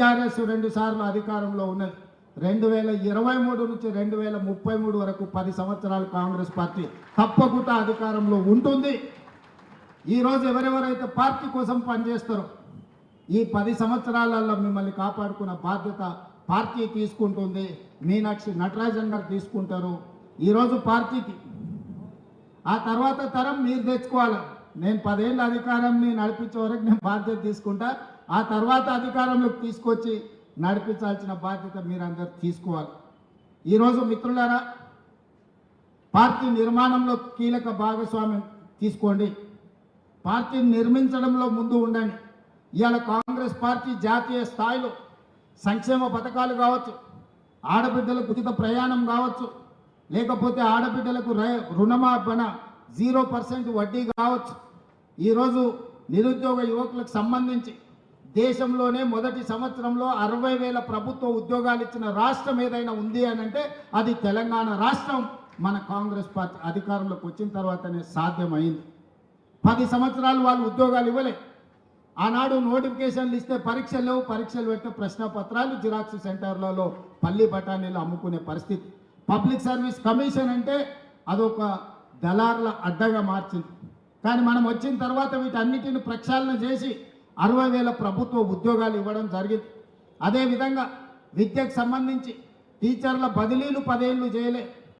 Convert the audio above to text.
TRS రెండు సార్లు అధికారంలో ఉన్నది. రెండు వేల ఇరవై మూడు నుంచి రెండు వేల ముప్పై మూడు వరకు పది సంవత్సరాలు కాంగ్రెస్ పార్టీ తప్పకుండా అధికారంలో ఉంటుంది. ఈరోజు ఎవరెవరైతే పార్టీ కోసం పనిచేస్తారో ఈ పది సంవత్సరాలలో మిమ్మల్ని కాపాడుకున్న బాధ్యత పార్టీ తీసుకుంటుంది. మీనాక్షి నటరాజన్ గారు తీసుకుంటారు. ఈరోజు పార్టీకి. ఆ తర్వాత తరం మీరు తెచ్చుకోవాలి. నేను పదేళ్ళ అధికారంని నడిపించే వరకు నేను బాధ్యత తీసుకుంటా. ఆ తర్వాత అధికారంలోకి తీసుకొచ్చి నడిపించాల్సిన బాధ్యత మీరందరూ తీసుకోవాలి. ఈరోజు మిత్రులారా పార్టీ నిర్మాణంలో కీలక భాగస్వామ్యం తీసుకోండి. పార్టీని నిర్మించడంలో ముందు ఉండండి. ఇవాళ కాంగ్రెస్ పార్టీ జాతీయ స్థాయిలో సంక్షేమ పథకాలు కావచ్చు ఆడబిడ్డలకు ఉచిత ప్రయాణం కావచ్చు లేకపోతే ఆడబిడ్డలకు రుణమాపణ జీరో పర్సెంట్ వడ్డీ కావచ్చు. ఈరోజు నిరుద్యోగ యువకులకు సంబంధించి దేశంలోనే మొదటి సంవత్సరంలో అరవై వేల ప్రభుత్వ ఉద్యోగాలు ఇచ్చిన రాష్ట్రం ఏదైనా ఉంది అని అంటే అది తెలంగాణ రాష్ట్రం. మన కాంగ్రెస్ పార్టీ అధికారంలోకి వచ్చిన తర్వాతనే సాధ్యమైంది. పది సంవత్సరాలు వాళ్ళు ఉద్యోగాలు ఇవ్వలే. ఆనాడు నోటిఫికేషన్లు ఇస్తే పరీక్షలు లేవు పరీక్షలు పెట్టే ప్రశ్న పత్రాలు జిరాక్స్ సెంటర్లలో పల్లి బఠానీలు అమ్ముకునే పరిస్థితి. పబ్లిక్ సర్వీస్ కమిషన్ అంటే అదొక దళారుల అడ్డగా మార్చింది. కానీ మనం వచ్చిన తర్వాత వీటన్నిటిని ప్రక్షాళన చేసి అరవై వేల ప్రభుత్వ ఉద్యోగాలు ఇవ్వడం జరిగింది. అదేవిధంగా విద్యకు సంబంధించి టీచర్ల బదిలీలు పదేళ్ళు చేయలే.